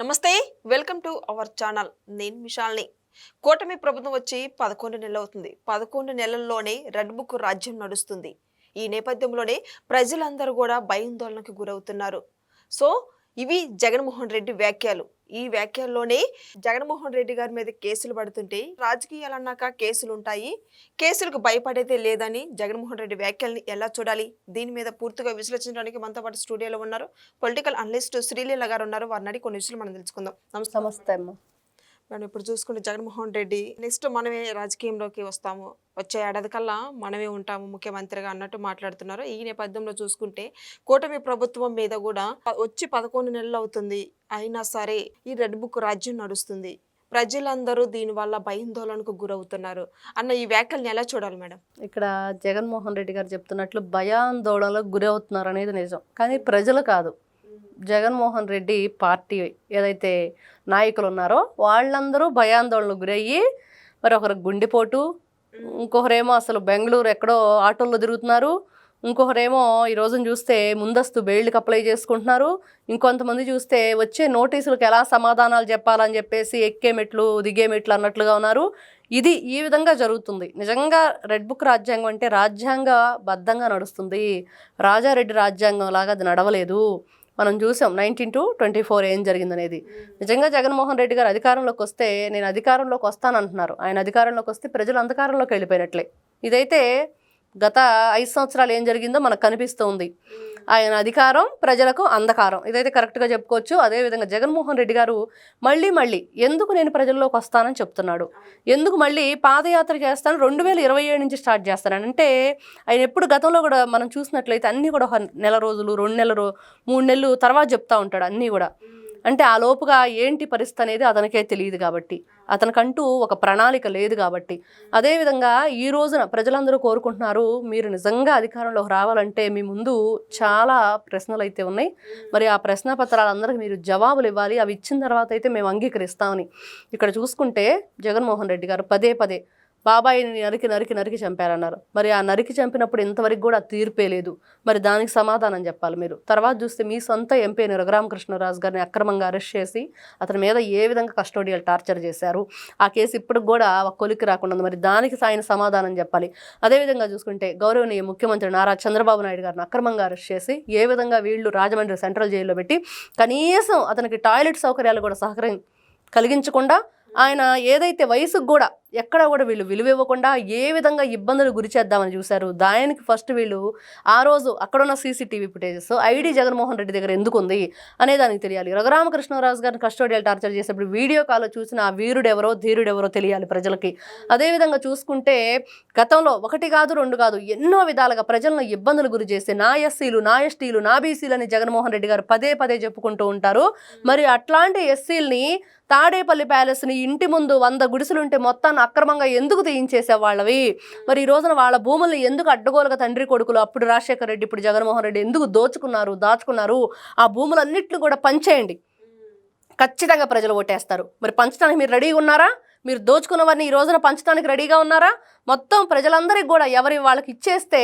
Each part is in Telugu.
నమస్తే వెల్కమ్ టు అవర్ ఛానల్. నేను మిషాల్ని. కూటమి ప్రభుత్వం వచ్చి పదకొండు నెలలు అవుతుంది. పదకొండు నెలల్లోనే రెడ్ బుక్ రాజ్యం నడుస్తుంది. ఈ నేపథ్యంలోనే ప్రజలందరూ కూడా భయాందోళనకు గురవుతున్నారు. సో ఇవి జగన్మోహన్ రెడ్డి వ్యాఖ్యలు. ఈ వ్యాఖ్యల్లోనే జగన్మోహన్ రెడ్డి గారి మీద కేసులు పడుతుంటే రాజకీయాలు అన్నాక కేసులు ఉంటాయి కేసులకు భయపడేదే లేదని జగన్మోహన్ రెడ్డి వ్యాఖ్యల్ని ఎలా చూడాలి? దీని మీద పూర్తిగా విశ్లేషించడానికి మనతో పాటు స్టూడియోలో ఉన్నారు. పొలిటికల్ అనలిస్ట్ శ్రీలీల గారు ఉన్నారు వారిని కొన్ని విషయాలు మనం తెలుసుకుందాం. నమస్తే నమస్తే మనం ఇప్పుడు చూసుకుంటే జగన్మోహన్ రెడ్డి నెక్స్ట్ మనమే రాజకీయంలోకి వస్తాము. వచ్చే ఏడాది కల్లా మనమే ఉంటాము ముఖ్యమంత్రిగా అన్నట్టు మాట్లాడుతున్నారు. ఈ నేపథ్యంలో చూసుకుంటే కూటమి ప్రభుత్వం మీద కూడా వచ్చి పదకొండు నెలలు అవుతుంది. అయినా సరే ఈ రెడ్ బుక్ రాజ్యం నడుస్తుంది. ప్రజలందరూ దీనివల్ల భయాందోళనకు గురవుతున్నారు. అన్న ఈ వ్యాఖ్యలను ఎలా చూడాలి మేడం? ఇక్కడ జగన్మోహన్ రెడ్డి గారు చెప్తున్నట్లు భయాందోళనలకు గురవుతున్నారు అనేది నిజం. కానీ ప్రజలు కాదు. జగన్మోహన్ రెడ్డి పార్టీ ఏదైతే నాయకులు ఉన్నారో వాళ్ళందరూ భయాందోళనకు గురయ్యి మరి ఒకరు గుండెపోటు ఇంకొకరేమో అసలు బెంగళూరు ఎక్కడో ఆటోల్లో తిరుగుతున్నారు ఇంకొకరేమో ఈ రోజున చూస్తే ముందస్తు బెయిల్కి అప్లై చేసుకుంటున్నారు ఇంకొంతమంది చూస్తే వచ్చే నోటీసులకు ఎలా సమాధానాలు చెప్పాలని చెప్పేసి ఎక్కే మెట్లు దిగే మెట్లు అన్నట్లుగా ఉన్నారు. ఇది ఈ విధంగా జరుగుతుంది. నిజంగా రెడ్ బుక్ రాజ్యాంగం అంటే రాజ్యాంగ బద్ధంగా నడుస్తుంది. రాజారెడ్డి రాజ్యాంగం లాగా అది నడవలేదు. మనం చూసాం నైన్టీన్ టు ట్వంటీ ఫోర్ ఏం జరిగిందనేది. నిజంగా జగన్మోహన్ రెడ్డి గారు అధికారంలోకి వస్తే నేను అధికారంలోకి వస్తానంటున్నారు ఆయన అధికారంలోకి వస్తే ప్రజలు అంధకారంలోకి వెళ్ళిపోయినట్లే. ఇదైతే గత ఐదు సంవత్సరాలు ఏం జరిగిందో మనకు కనిపిస్తుంది ఆయన అధికారం ప్రజలకు అంధకారం. ఇదైతే కరెక్ట్గా చెప్పుకోవచ్చు. అదేవిధంగా జగన్మోహన్ రెడ్డి గారు మళ్ళీ మళ్ళీ ఎందుకు నేను ప్రజల్లోకి వస్తానని చెప్తున్నాడు. ఎందుకు మళ్ళీ పాదయాత్ర చేస్తాను? రెండు వేల ఇరవై ఏడు నుంచి స్టార్ట్ చేస్తాను. అంటే ఆయన ఎప్పుడు గతంలో కూడా మనం చూసినట్లయితే అన్నీ కూడా ఒక నెల రోజులు రెండు నెలలు మూడు నెలలు తర్వాత చెప్తా ఉంటాడు అన్నీ కూడా. అంటే ఆ లోపుగా ఏంటి పరిస్థితి అనేది అతనికే తెలియదు కాబట్టి. అతనికంటూ ఒక ప్రణాళిక లేదు కాబట్టి. అదేవిధంగా ఈ రోజున ప్రజలందరూ కోరుకుంటున్నారు మీరు నిజంగా అధికారంలోకి రావాలంటే మీ ముందు చాలా ప్రశ్నలు అయితే ఉన్నాయి. మరి ఆ ప్రశ్న పత్రాలందరికీ మీరు జవాబులు ఇవ్వాలి. అవి ఇచ్చిన తర్వాత అయితే మేము అంగీకరిస్తామని. ఇక్కడ చూసుకుంటే జగన్మోహన్ రెడ్డి గారు పదే పదే బాబాయిని నరికి నరికి నరికి చంపారన్నారు. మరి ఆ నరికి చంపినప్పుడు ఇంతవరకు కూడా తీర్పే లేదు. మరి దానికి సమాధానం చెప్పాలి మీరు. తర్వాత చూస్తే మీ సొంత ఎంపీ రఘురామకృష్ణరాజు గారిని అక్రమంగా అరెస్ట్ చేసి అతని మీద ఏ విధంగా కస్టోడియల్ టార్చర్ చేశారు? ఆ కేసు ఇప్పటికి కూడా ఒక కొలికి రాకుండా ఉంది. మరి దానికి ఆయన సమాధానం చెప్పాలి. అదేవిధంగా చూసుకుంటే గౌరవనీయ ముఖ్యమంత్రి నారా చంద్రబాబు నాయుడు గారిని అక్రమంగా అరెస్ట్ చేసి ఏ విధంగా వీళ్ళు రాజమండ్రి సెంట్రల్ జైల్లో పెట్టి కనీసం అతనికి టాయిలెట్ సౌకర్యాలు కూడా సహకరి కలిగించకుండా ఆయన ఏదైతే వయసుకు కూడా ఎక్కడ కూడా వీళ్ళు విలువ ఇవ్వకుండా ఏ విధంగా ఇబ్బందులు గురి చేద్దామని చూశారు. దానికి ఫస్ట్ వీళ్ళు ఆ రోజు అక్కడున్న CCTV footages ID Jaganmohan Reddy దగ్గర ఎందుకు ఉంది అనే దానికి తెలియాలి. రఘురామకృష్ణరాజు గారిని కస్టోడియల్ టార్చర్ చేసేప్పుడు వీడియో కాల్లో చూసిన ఆ వీరుడు ఎవరో ధీరుడు ఎవరో తెలియాలి ప్రజలకి. అదేవిధంగా చూసుకుంటే గతంలో ఒకటి కాదు రెండు కాదు ఎన్నో విధాలుగా ప్రజలను ఇబ్బందులు గురి చేసి నా ఎస్సీలు నా ఎస్టీలు నా బీసీలు అని జగన్మోహన్ రెడ్డి గారు పదే పదే చెప్పుకుంటూ ఉంటారు. మరి అట్లాంటి ఎస్సీల్ని తాడేపల్లి ప్యాలెస్ని ఇంటి ముందు వంద గుడిసెలుంటే మొత్తాన్ని అక్రమంగా ఎందుకు తీయించేసే వాళ్ళవి? మరి ఈ రోజున వాళ్ళ భూములను ఎందుకు అడ్డగోలుగా తండ్రి కొడుకులు అప్పుడు రాజశేఖర రెడ్డి ఇప్పుడు జగన్మోహన్ రెడ్డి ఎందుకు దోచుకున్నారు దాచుకున్నారు? ఆ భూములన్నింటిని కూడా పంచేయండి. ఖచ్చితంగా ప్రజలు ఓటేస్తారు. మరి పంచడానికి మీరు రెడీగా ఉన్నారా? మీరు దోచుకున్నవన్నీ ఈ రోజున పంచడానికి రెడీగా ఉన్నారా? మొత్తం ప్రజలందరికీ కూడా ఎవరి వాళ్ళకి ఇచ్చేస్తే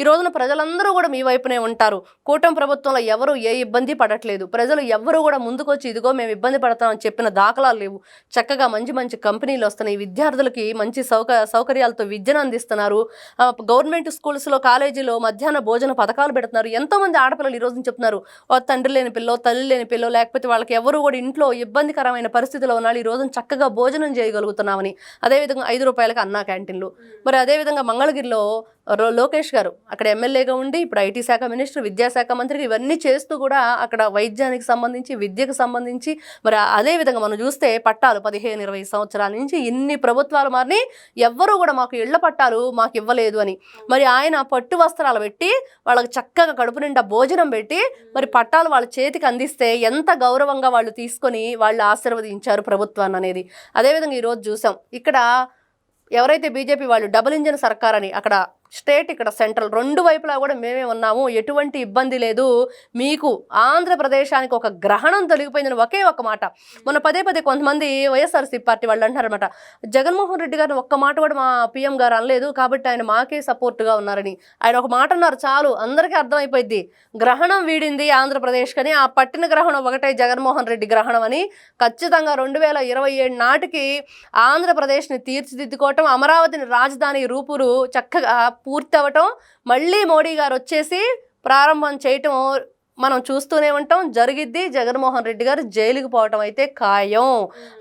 ఈ రోజున ప్రజలందరూ కూడా మీ వైపునే ఉంటారు. కూటమి ప్రభుత్వంలో ఎవరు ఏ ఇబ్బంది పడట్లేదు. ప్రజలు ఎవరు కూడా ముందుకొచ్చి ఇదిగో మేము ఇబ్బంది పడతామని చెప్పిన దాఖలాలు లేవు. చక్కగా మంచి మంచి కంపెనీలు వస్తున్నాయి. విద్యార్థులకి మంచి సౌక సౌకర్యాలతో విద్యను అందిస్తున్నారు. గవర్నమెంట్ స్కూల్స్లో కాలేజీలో మధ్యాహ్న భోజన పథకాలు పెడుతున్నారు. ఎంతోమంది ఆడపిల్లలు ఈ రోజున చెప్తున్నారు. ఓ తండ్రి లేని పిల్లో తల్లి లేని పిల్లో లేకపోతే వాళ్ళకి ఎవరు కూడా ఇంట్లో ఇబ్బందికరమైన పరిస్థితిలో ఉన్నారు. ఈ రోజున చక్కగా భోజనం చేయగలుగుతున్నామని. అదేవిధంగా ఐదు రూపాయలకు అన్నా క్యాంటీన్లు. మరి అదేవిధంగా మంగళగిరిలో లోకేష్ గారు అక్కడ ఎమ్మెల్యేగా ఉండి ఇప్పుడు ఐటీ శాఖ మినిస్టర్ విద్యాశాఖ మంత్రికి ఇవన్నీ చేస్తూ కూడా అక్కడ వైద్యానికి సంబంధించి విద్యకు సంబంధించి మరి అదేవిధంగా మనం చూస్తే పట్టాలు పదిహేను ఇరవై సంవత్సరాల నుంచి ఇన్ని ప్రభుత్వాలు మారిని ఎవ్వరూ కూడా మాకు ఇళ్ళ పట్టాలు మాకు ఇవ్వలేదు అని. మరి ఆయన పట్టు వస్త్రాలు పెట్టి వాళ్ళకి చక్కగా కడుపు నిండా భోజనం పెట్టి మరి పట్టాలు వాళ్ళ చేతికి అందిస్తే ఎంత గౌరవంగా వాళ్ళు తీసుకొని వాళ్ళు ఆశీర్వదించారు ప్రభుత్వాన్ని అనేది. అదేవిధంగా ఈరోజు చూసాం. ఇక్కడ ఎవరైతే బీజేపీ వాళ్ళు డబుల్ ఇంజన్ సర్కార్ అని అక్కడ స్టేట్ ఇక్కడ సెంట్రల్ రెండు వైపులా కూడా మేమే ఉన్నాము. ఎటువంటి ఇబ్బంది లేదు. మీకు ఆంధ్రప్రదేశానికి ఒక గ్రహణం తొలగిపోయిందని ఒకే ఒక మాట. మొన్న పదే పదే కొంతమంది వైఎస్ఆర్సీ పార్టీ వాళ్ళు అంటారనమాట జగన్మోహన్ రెడ్డి గారిని ఒక్క మాట కూడా మా పీఎం గారు అనలేదు కాబట్టి ఆయన మాకే సపోర్ట్గా ఉన్నారని. ఆయన ఒక మాట అన్నారు చాలు అందరికీ అర్థమైపోయింది గ్రహణం వీడింది ఆంధ్రప్రదేశ్ కానీ ఆ పట్టిన గ్రహణం ఒకటే జగన్మోహన్ రెడ్డి గ్రహణం అని ఖచ్చితంగా రెండు వేల ఇరవై ఏడు నాటికి ఆంధ్రప్రదేశ్ని తీర్చిదిద్దుకోవటం అమరావతిని రాజధాని రూపురు చక్కగా పూర్తి అవ్వటం మళ్ళీ మోడీ గారు వచ్చేసి ప్రారంభం చేయటం మనం చూస్తూనే ఉంటాం. జరిగిద్ది జగన్మోహన్ రెడ్డి గారు జైలుకి పోవటం అయితే ఖాయం.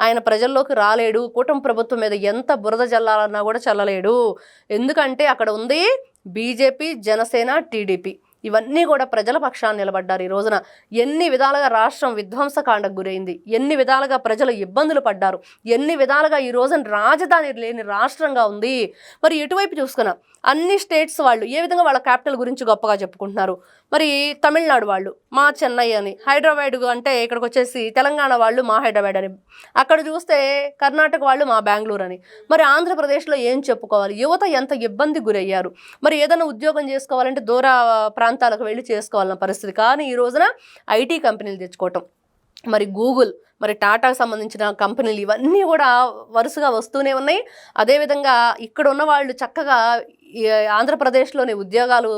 ఆయన ప్రజల్లోకి రాలేడు కూటమి ప్రభుత్వం మీద ఎంత బురద చల్లాలన్నా కూడా చల్లలేడు. ఎందుకంటే అక్కడ ఉంది బీజేపీ జనసేన టీడీపీ. ఇవన్నీ కూడా ప్రజల పక్షాన్ని నిలబడ్డారు. ఈ రోజున ఎన్ని విధాలుగా రాష్ట్రం విధ్వంసకాండకు గురైంది ఎన్ని విధాలుగా ప్రజలు ఇబ్బందులు పడ్డారు ఎన్ని విధాలుగా ఈ రోజున రాజధాని లేని రాష్ట్రంగా ఉంది. మరి ఎటువైపు చూసుకున్నా అన్ని స్టేట్స్ వాళ్ళు ఏ విధంగా వాళ్ళ క్యాపిటల్ గురించి గొప్పగా చెప్పుకుంటున్నారు? మరి తమిళనాడు వాళ్ళు మా చెన్నై అని హైదరాబాద్ అంటే ఇక్కడికి వచ్చేసి తెలంగాణ వాళ్ళు మా హైదరాబాద్ అని అక్కడ చూస్తే కర్ణాటక వాళ్ళు మా బెంగళూరు అని. మరి ఆంధ్రప్రదేశ్లో ఏం చెప్పుకోవాలి? యువత ఎంత ఇబ్బంది గురయ్యారు? మరి ఏదైనా ఉద్యోగం చేసుకోవాలంటే దూర ప్రాంతాలకు వెళ్ళి చేసుకోవాలన్న పరిస్థితి. కానీ ఈ రోజున ఐటీ కంపెనీలు తెచ్చుకోవటం మరి గూగుల్ మరి టాటాకు సంబంధించిన కంపెనీలు ఇవన్నీ కూడా వరుసగా వస్తూనే ఉన్నాయి. అదేవిధంగా ఇక్కడ ఉన్న వాళ్ళు చక్కగా ఈ ఆంధ్రప్రదేశ్లోని ఉద్యోగాలు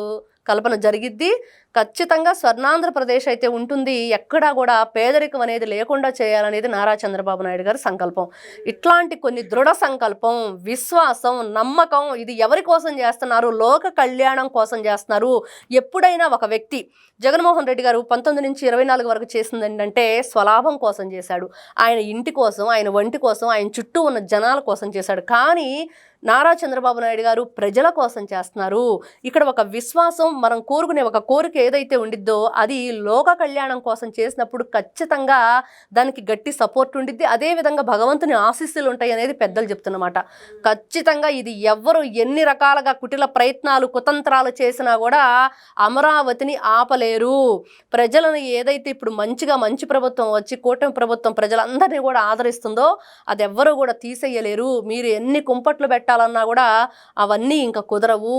కల్పన జరిగిద్ది. ఖచ్చితంగా స్వర్ణాంధ్రప్రదేశ్ అయితే ఉంటుంది. ఎక్కడా కూడా పేదరికం అనేది లేకుండా చేయాలనేది నారా చంద్రబాబు నాయుడు గారి సంకల్పం. ఇట్లాంటి కొన్ని దృఢ సంకల్పం విశ్వాసం నమ్మకం ఇది ఎవరి కోసం చేస్తున్నారు? లోక కళ్యాణం కోసం చేస్తున్నారు. ఎప్పుడైనా ఒక వ్యక్తి జగన్మోహన్ రెడ్డి గారు పంతొమ్మిది నుంచి ఇరవై నాలుగు వరకు చేసింది ఏంటంటే స్వలాభం కోసం చేశాడు. ఆయన ఇంటి కోసం ఆయన వంటి కోసం ఆయన చుట్టూ ఉన్న జనాల కోసం చేశాడు. కానీ నారా చంద్రబాబు నాయుడు గారు ప్రజల కోసం చేస్తున్నారు. ఇక్కడ ఒక విశ్వాసం మనం కోరుకునే ఒక కోరిక ఏదైతే ఉండిద్దో అది లోక కళ్యాణం కోసం చేసినప్పుడు ఖచ్చితంగా దానికి గట్టి సపోర్ట్ ఉండిద్ది. అదేవిధంగా భగవంతుని ఆశీస్సులు ఉంటాయి అనేది పెద్దలు చెప్తున్నమాట. ఖచ్చితంగా ఇది ఎవ్వరు ఎన్ని రకాలుగా కుటిల ప్రయత్నాలు కుతంత్రాలు చేసినా కూడా అమరావతిని ఆపలేరు. ప్రజలను ఏదైతే ఇప్పుడు మంచిగా మంచి ప్రభుత్వం వచ్చి కూటమి ప్రభుత్వం ప్రజలందరినీ కూడా ఆదరిస్తుందో అది ఎవ్వరూ కూడా తీసేయలేరు. మీరు ఎన్ని కుంపట్లు పెట్టాలన్నా కూడా అవన్నీ ఇంకా కుదరవు.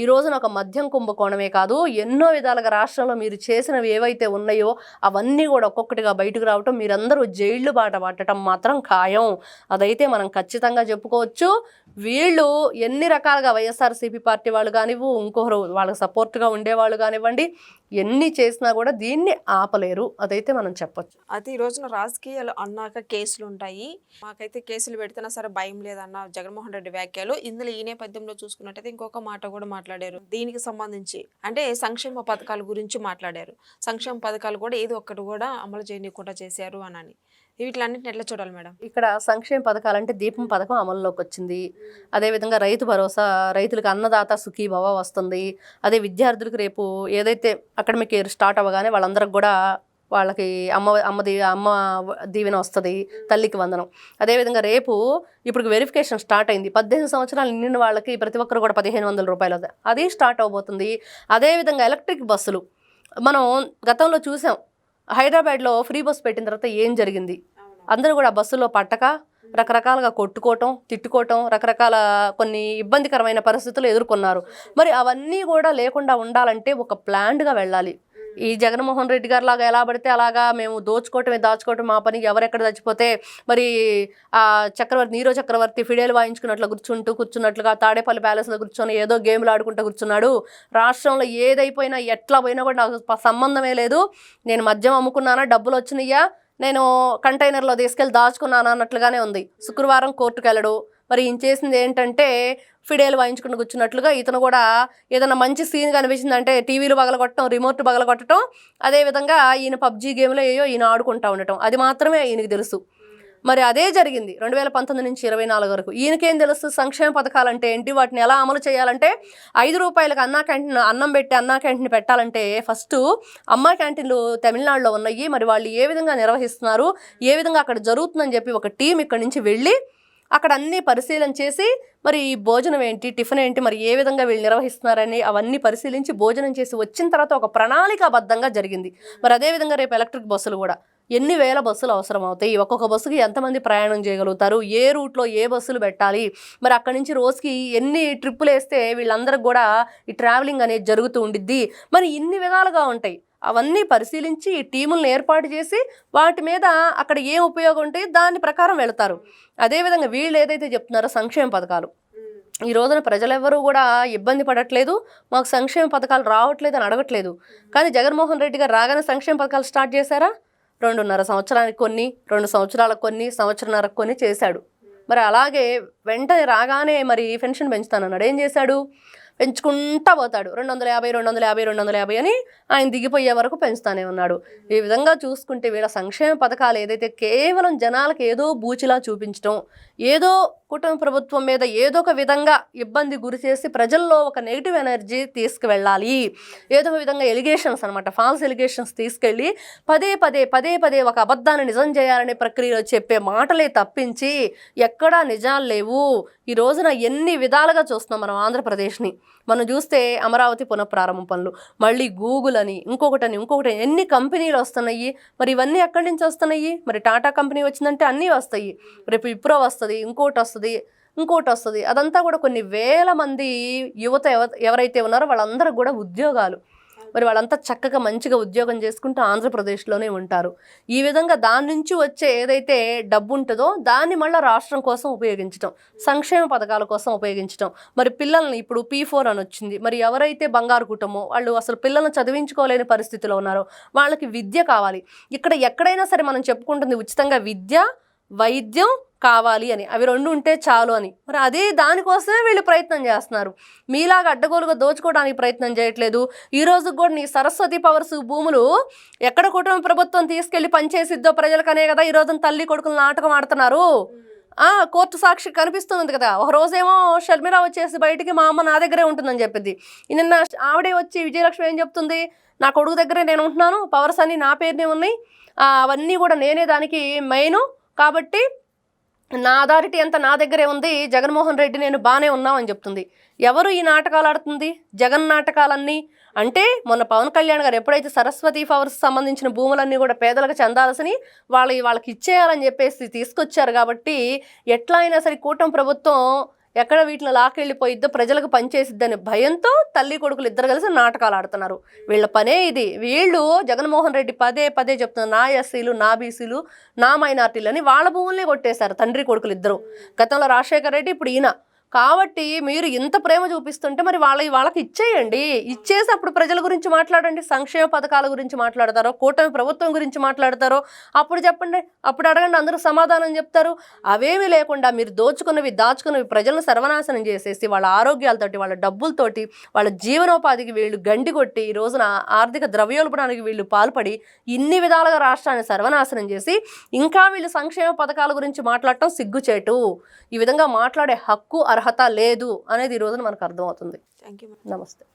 ఈ రోజున ఒక మద్యం కుంభకోణమే కాదు ఎన్నో విధాలుగా రాష్ట్రంలో మీరు చేసినవి ఏవైతే ఉన్నాయో అవన్నీ కూడా ఒక్కొక్కటిగా బయటకు రావటం మీరందరూ జైళ్ళు బాట పట్టడం మాత్రం ఖాయం. అదైతే మనం ఖచ్చితంగా చెప్పుకోవచ్చు. వీళ్ళు ఎన్ని రకాలుగా వైఎస్ఆర్సీపీ పార్టీ వాళ్ళు కానివ్వు ఇంకొకరు వాళ్ళకి సపోర్ట్గా ఉండేవాళ్ళు కానివ్వండి ఎన్ని చేసినా కూడా దీన్ని ఆపలేరు. అదైతే మనం చెప్పొచ్చు. అయితే ఈ రోజున రాజకీయాలు అన్నాక కేసులు ఉంటాయి మాకైతే కేసులు పెడితేనా సరే భయం లేదన్న జగన్మోహన్ రెడ్డి వ్యాఖ్యలు. ఇందులో ఈ నేపథ్యంలో చూసుకున్నట్టయితే ఇంకొక మాట కూడా మాట్లాడారు. దీనికి సంబంధించి అంటే సంక్షేమ పథకాల గురించి మాట్లాడారు. సంక్షేమ పథకాలు కూడా ఏదో ఒక్కటి కూడా అమలు చేయనీయకుండా చేశారు అని వీటిలన్నింటిని ఎట్లా చూడాలి మేడం? ఇక్కడ సంక్షేమ పథకాలంటే దీపం పథకం అమల్లోకి వచ్చింది. అదేవిధంగా రైతు భరోసా రైతులకు అన్నదాత సుఖీభవ వస్తుంది. అదే విద్యార్థులకు రేపు ఏదైతే అకాడమిక్ ఇయర్ స్టార్ట్ అవ్వగానే వాళ్ళందరికి కూడా వాళ్ళకి అమ్మ అమ్మది అమ్మ దీవెన వస్తుంది తల్లికి వందనం. అదేవిధంగా రేపు ఇప్పుడు వెరిఫికేషన్ స్టార్ట్ అయింది. పద్దెనిమిది సంవత్సరాలు నిండిన వాళ్ళకి ప్రతి ఒక్కరు కూడా పదిహేను వందల రూపాయలు అది స్టార్ట్ అవబోతుంది. అదేవిధంగా ఎలక్ట్రిక్ బస్సులు. మనం గతంలో చూసాం హైదరాబాద్లో ఫ్రీ బస్ పెట్టిన తర్వాత ఏం జరిగింది? అందరూ కూడా బస్సులో పట్టక రకరకాలుగా కొట్టుకోవటం తిట్టుకోవటం రకరకాల కొన్ని ఇబ్బందికరమైన పరిస్థితులు ఎదుర్కొన్నారు. మరి అవన్నీ కూడా లేకుండా ఉండాలంటే ఒక ప్లాన్డ్గా వెళ్ళాలి. ఈ జగన్మోహన్ రెడ్డి గారు లాగా ఎలా పడితే అలాగా మేము దోచుకోవటమే దాచుకోవటం మా పని ఎవరెక్కడ చచ్చిపోతే మరి ఆ చక్రవర్తి నీరో చక్రవర్తి ఫిడేలు వాయించుకున్నట్లు కూర్చుంటూ కూర్చున్నట్లుగా తాడేపల్లి ప్యాలెస్లో కూర్చొని ఏదో గేమ్లు ఆడుకుంటూ కూర్చున్నాడు. రాష్ట్రంలో ఏదైపోయినా ఎట్లా పోయినా కూడా నాకు సంబంధమే లేదు. నేను మద్యం అమ్ముకున్నానా డబ్బులు వచ్చినాయా నేను కంటైనర్లో తీసుకెళ్ళి దాచుకున్నాను అన్నట్లుగానే ఉంది. శుక్రవారం కోర్టుకు వెళ్ళడు మరి ఈయన చేసింది ఏంటంటే ఫిడేలు వాయించుకుని కూర్చున్నట్లుగా ఇతను కూడా ఏదైనా మంచి సీన్ కనిపించిందంటే టీవీలు పగలగొట్టడం రిమోట్ పగలగొట్టడం అదేవిధంగా ఈయన పబ్జీ గేమ్లో ఏయో ఈయన ఆడుకుంటా ఉండటం. అది మాత్రమే ఈయనకి తెలుసు. మరి అదే జరిగింది రెండు వేల పంతొమ్మిది నుంచి ఇరవై నాలుగు వరకు. ఈయనకేం తెలుసు? సంక్షేమ పథకాలు అంటే ఏంటి? వాటిని ఎలా అమలు చేయాలంటే ఐదు రూపాయలకు అన్నా క్యాంటీన్ అన్నం పెట్టి అన్నా క్యాంటీన్ పెట్టాలంటే ఫస్ట్ అమ్మా క్యాంటీన్లు తమిళనాడులో ఉన్నాయి. మరి వాళ్ళు ఏ విధంగా నిర్వహిస్తున్నారు? ఏ విధంగా అక్కడ జరుగుతుందని చెప్పి ఒక టీం ఇక్కడ నుంచి వెళ్ళి అక్కడ అన్ని పరిశీలన చేసి మరి ఈ భోజనం ఏంటి టిఫిన్ ఏంటి మరి ఏ విధంగా వీళ్ళు నిర్వహిస్తున్నారని అవన్నీ పరిశీలించి భోజనం చేసి వచ్చిన తర్వాత ఒక ప్రణాళికాబద్ధంగా జరిగింది. మరి అదేవిధంగా రేపు ఎలక్ట్రిక్ బస్సులు కూడా. ఎన్ని వేల బస్సులు అవసరం అవుతాయి? ఒక్కొక్క బస్సుకి ఎంతమంది ప్రయాణం చేయగలుగుతారు? ఏ రూట్లో ఏ బస్సులు పెట్టాలి? మరి అక్కడి నుంచి రోజుకి ఎన్ని ట్రిప్పులు వేస్తే వీళ్ళందరికి కూడా ఈ ట్రావెలింగ్ అనేది జరుగుతూ ఉండిద్ది? మరి ఇన్ని విధాలుగా ఉంటాయి. అవన్నీ పరిశీలించి ఈ టీములను ఏర్పాటు చేసి వాటి మీద అక్కడ ఏం ఉపయోగం ఉంటాయి దాని ప్రకారం వెళతారు. అదేవిధంగా వీళ్ళు ఏదైతే చెప్తున్నారో సంక్షేమ పథకాలు. ఈ రోజున ప్రజలెవరూ కూడా ఇబ్బంది పడట్లేదు. మాకు సంక్షేమ పథకాలు రావట్లేదు అని అడగట్లేదు. కానీ జగన్మోహన్ రెడ్డి గారు రాగానే సంక్షేమ పథకాలు స్టార్ట్ చేశారా? రెండున్నర సంవత్సరానికి కొన్ని రెండు సంవత్సరాలకు కొన్ని సంవత్సరంన్నర కొన్ని చేశాడు. మరి అలాగే వెంటనే రాగానే మరి పెన్షన్ పెంచుతానన్నాడు. ఏం చేశాడు? పెంచుకుంటా పోతాడు. రెండు వందల యాభై రెండు వందల యాభై రెండు వందల యాభై అని ఆయన దిగిపోయే వరకు పెంచుతానే ఉన్నాడు. ఈ విధంగా చూసుకుంటే వీళ్ళ సంక్షేమ పథకాలు ఏదైతే కేవలం జనాలకు ఏదో బూచిలా చూపించడం ఏదో కుటుంబ ప్రభుత్వం మీద ఏదో ఒక విధంగా ఇబ్బంది గురి చేసి ప్రజల్లో ఒక నెగిటివ్ ఎనర్జీ తీసుకువెళ్ళాలి. ఏదో ఒక విధంగా ఎలిగేషన్స్ అనమాట ఫాల్స్ ఎలిగేషన్స్ తీసుకెళ్ళి పదే పదే పదే పదే ఒక అబద్ధాన్ని నిజం చేయాలనే ప్రక్రియలో చెప్పే మాటలే తప్పించి ఎక్కడా నిజాలు లేవు. ఈ రోజున ఎన్ని విధాలుగా చూస్తున్నాం మనం ఆంధ్రప్రదేశ్ని. మనం చూస్తే అమరావతి పునఃప్రారంభ పనులు మళ్ళీ గూగుల్ అని ఇంకొకటని ఇంకొకటి ఎన్ని కంపెనీలు వస్తున్నాయి? మరి ఇవన్నీ ఎక్కడి నుంచి వస్తున్నాయి? మరి టాటా కంపెనీ వచ్చిందంటే అన్నీ వస్తాయి. రేపు ఇప్రో వస్తుంది ఇంకోటి వస్తుంది. వస్తుంది ఇంకోటి వస్తుంది అదంతా కూడా కొన్ని వేల మంది యువత ఎవ- ఎవరైతే ఉన్నారో వాళ్ళందరూ కూడా ఉద్యోగాలు. మరి వాళ్ళంతా చక్కగా మంచిగా ఉద్యోగం చేసుకుంటూ ఆంధ్రప్రదేశ్లోనే ఉంటారు. ఈ విధంగా దాని నుంచి వచ్చే ఏదైతే డబ్బు ఉంటుందో దాన్ని మళ్ళీ రాష్ట్రం కోసం ఉపయోగించడం సంక్షేమ పథకాల కోసం ఉపయోగించడం మరి పిల్లల్ని ఇప్పుడు పీ ఫోర్ అని వచ్చింది. మరి ఎవరైతే బంగారు కుటుంబం వాళ్ళు అసలు పిల్లల్ని చదివించుకోలేని పరిస్థితిలో ఉన్నారో వాళ్ళకి విద్య కావాలి. ఇక్కడ ఎక్కడైనా సరే మనం చెప్పుకుంటుంది ఉచితంగా విద్య వైద్యం కావాలి అని. అవి రెండు ఉంటే చాలు అని. మరి అదే దానికోసమే వీళ్ళు ప్రయత్నం చేస్తున్నారు. మీలాగా అడ్డగోలుగా దోచుకోవడానికి ప్రయత్నం చేయట్లేదు. ఈ రోజు కూడా నీ సరస్వతి పవర్స్ భూములు ఎక్కడ కుటుంబ ప్రభుత్వం తీసుకెళ్ళి పనిచేసిద్దో ప్రజలకనే కదా ఈ రోజున తల్లి కొడుకులు నాటకం ఆడుతున్నారు. ఆ కోర్టు సాక్షి కనిపిస్తుంది కదా. ఒక రోజేమో షర్మిల వచ్చేసి బయటికి మా అమ్మ నా దగ్గరే ఉంటుందని చెప్పింది నిన్న ఆవిడే వచ్చి విజయలక్ష్మి ఏం చెప్తుంది? నా కొడుకు దగ్గరే నేను ఉంటున్నాను. పవర్స్ అన్ని నా పేరునే ఉన్నాయి. అవన్నీ కూడా నేనే దానికి మెయిన్ కాబట్టి నా అథారిటీ అంతా నా దగ్గరే ఉంది. జగన్మోహన్ రెడ్డి నేను బాగానే ఉన్నామని చెప్తుంది. ఎవరు ఈ నాటకాలు ఆడుతుంది? జగన్ నాటకాలన్నీ అంటే మొన్న పవన్ కళ్యాణ్ గారు ఎప్పుడైతే సరస్వతి పవర్స్ సంబంధించిన భూములన్నీ కూడా పేదలకు చెందాల్సిని వాళ్ళ వాళ్ళకి ఇచ్చేయాలని చెప్పేసి తీసుకొచ్చారు కాబట్టి ఎట్లా అయినా సరే కూటమి ప్రభుత్వం ఎక్కడ వీటిని లాకెళ్ళిపోయిద్దో ప్రజలకు పనిచేసిద్దని భయంతో తల్లి కొడుకులు ఇద్దరు కలిసి నాటకాలు ఆడుతున్నారు. వీళ్ళ పనే ఇది. వీళ్ళు జగన్మోహన్ రెడ్డి పదే పదే చెప్తున్నారు నా ఎస్సీలు నా బీసీలు నా మైనార్టీలు అని వాళ్ళ భూములనే కొట్టేశారు తండ్రి కొడుకులు ఇద్దరు. గతంలో రాజశేఖర రెడ్డి ఇప్పుడు ఈయన. కాబట్టి మీరు ఇంత ప్రేమ చూపిస్తుంటే మరి వాళ్ళ వాళ్ళకి ఇచ్చేయండి. ఇచ్చేసి అప్పుడు ప్రజల గురించి మాట్లాడండి. సంక్షేమ పథకాల గురించి మాట్లాడతారో కూటమి ప్రభుత్వం గురించి మాట్లాడతారో అప్పుడు చెప్పండి. అప్పుడు అడగండి. అందరూ సమాధానం చెప్తారు. అవేమీ లేకుండా మీరు దోచుకున్నవి దాచుకున్నవి ప్రజలను సర్వనాశనం చేసేసి వాళ్ళ ఆరోగ్యాలతోటి వాళ్ళ డబ్బులతోటి వాళ్ళ జీవనోపాధికి వీళ్ళు గండి కొట్టి ఈ రోజున ఆర్థిక ద్రవ్యోల్బణానికి వీళ్ళు పాల్పడి ఇన్ని విధాలుగా రాష్ట్రాన్ని సర్వనాశనం చేసి ఇంకా వీళ్ళు సంక్షేమ పథకాల గురించి మాట్లాడటం సిగ్గుచేటు. ఈ విధంగా మాట్లాడే హక్కు అర్హత లేదు అనేది ఈ రోజున మనకు అర్థమవుతుంది. థ్యాంక్ యూ నమస్తే.